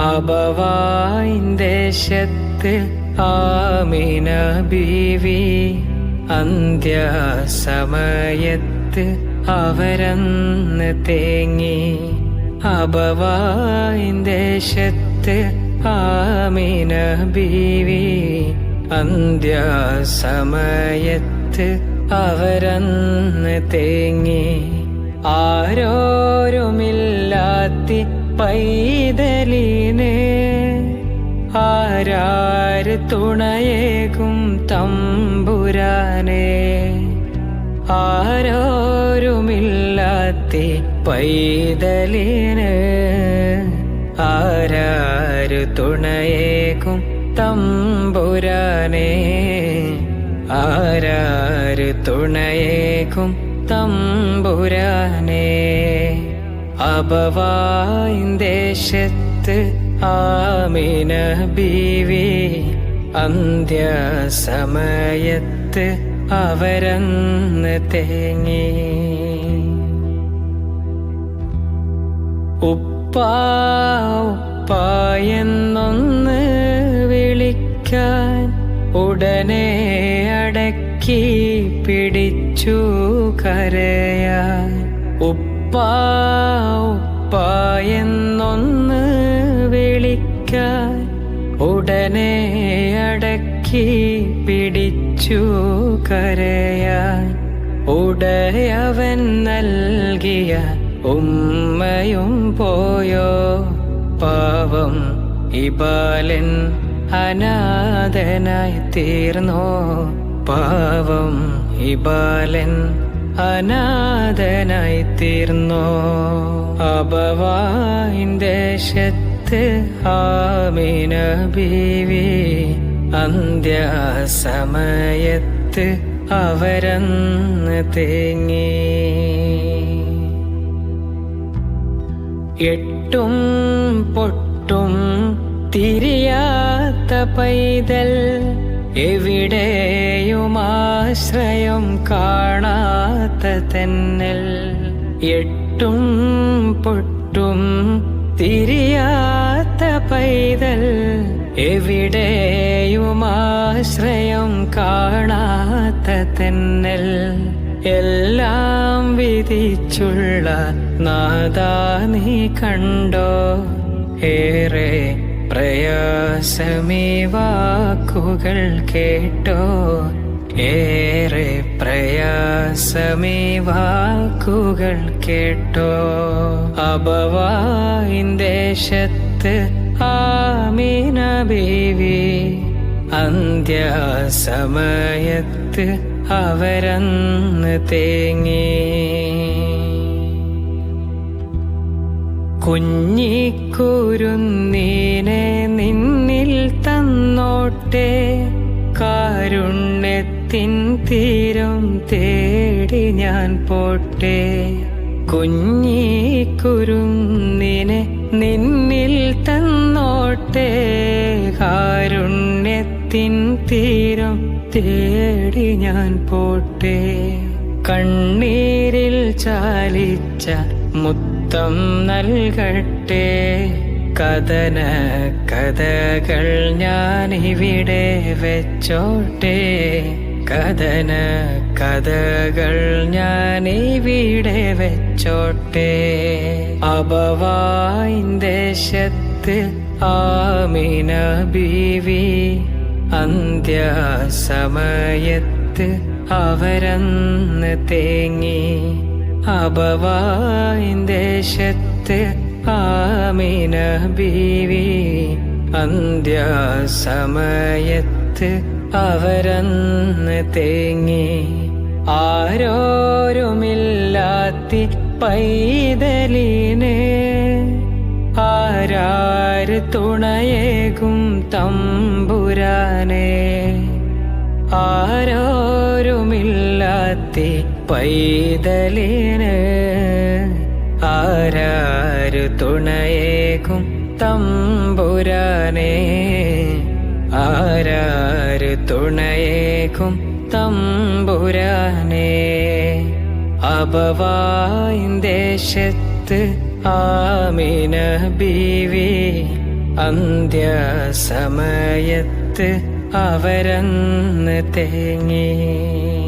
അബവായിന്ദേശത്ത് ആമിന ബീവി അന്ത്യസമയത്ത് അവരന്ന് തേങ്ങി. അബവായിന്ദേശത്ത് ആമിന ബീവി അന്ത്യസമയത്ത് അവരന്ന് തേങ്ങി. ആരോരുമില്ലാത്തി പൈതലിനെ ആരാര് തുണയേകും തമ്പുരാനെ? ആരോരുമില്ലാത്തി പൈതലിന് ആരാര് തുണയേകും തമ്പുരാനെ? ആരാര് തുണയേകും തമ്പുരാനെ? അപവായിന്ദേശത്ത് ആമിന ബീവി അന്ത്യസമയത്ത് അവരന്ന് തേങ്ങി. ഉപ്പാ ഉപ്പാ എന്നൊന്ന് വിളിക്കാൻ ഉടനെ അടക്കി പിടിച്ചു കരയാൻ. ഉപ്പാ ഉപ്പാ എന്നൊന്ന് വിളിക്കാൻ ഉടനെ അടക്കി പിടിച്ചു കരയാൻ ഉടയവൻ നൽകിയ ഉമ്മയും പോയോ. പാവം ഇബാലൻ അനാഥനായി തീർന്നോ. പാവം ഇബാലൻ അനാഥനായി തീർന്നോ അപവായിന്ദേശത്ത് ആമിന ബീവി അന്ത്യസമയത്ത് അവരന്ന് തേങ്ങി. എട്ടും പൊട്ടും തിരിയാത്ത പൈതൽ എവിടെയും ആശ്രയം കാണാത്ത തെന്നൽ എട്ടും പൊട്ടും തിരിയാത്ത പൈതൽ എവിടെയും ആശ്രയം കാണാത്ത തെന്നൽ എല്ലാം വിധിച്ചുള്ള നാദാ നീ കണ്ടോ? ഏറെ പ്രയാസമീ വാക്കുകൾ കേട്ടോ. ഏറെ പ്രയാസമേ വാക്കുകൾ കേട്ടോ. അപവായിന്ദേശത്ത് ആമീന ബേവി അന്ത്യസമയത്ത് അവരന്ന് തേങ്ങി. കുഞ്ഞിക്കുരുന്നീനെ നിന്നിൽ തന്നോട്ടെ കാരുണ്യത്തിൻ തീരം തേടി ഞാൻ പോട്ടെ. കുഞ്ഞിക്കുരുന്നിനെ നിന്നിൽ തന്നോട്ടെ കാരുണ്യത്തിൻ തീരം തേടി ഞാൻ പോട്ടെ. കണ്ണീരിൽ ചാലിച്ച മുത്തം നൽകട്ടെ. കഥന കഥകൾ ഞാൻ ഇവിടെ വെച്ചോട്ടെ. കഥന കഥകൾ ഞാൻ ഇവിടെ വെച്ചോട്ടെ. അപവായിന്ദേശത്ത് ആമിന ബീവി അന്ത്യസമയത്ത് അവരന്ന് തേങ്ങി. അപവായിന്ദേശത്ത് ആമിന ബീവി അന്ത്യസമയത്ത് അവരന്ന് തേങ്ങി ആരോരുമില്ലാത്തി പൈതലിനെ ആരാര് തുണയേകും തമ്പുരാനെ ആരോരുമില്ലാത്തി പൈതലിന് ആരാരു തുണയേകും തമ്പുരാനെ? ആരാരു തുണയേകും തമ്പുരാനെ? അപവായിന്ദേശത്ത് ആമിന ബീവി അന്ത്യസമയത്ത് അവരന്ന് തേങ്ങി.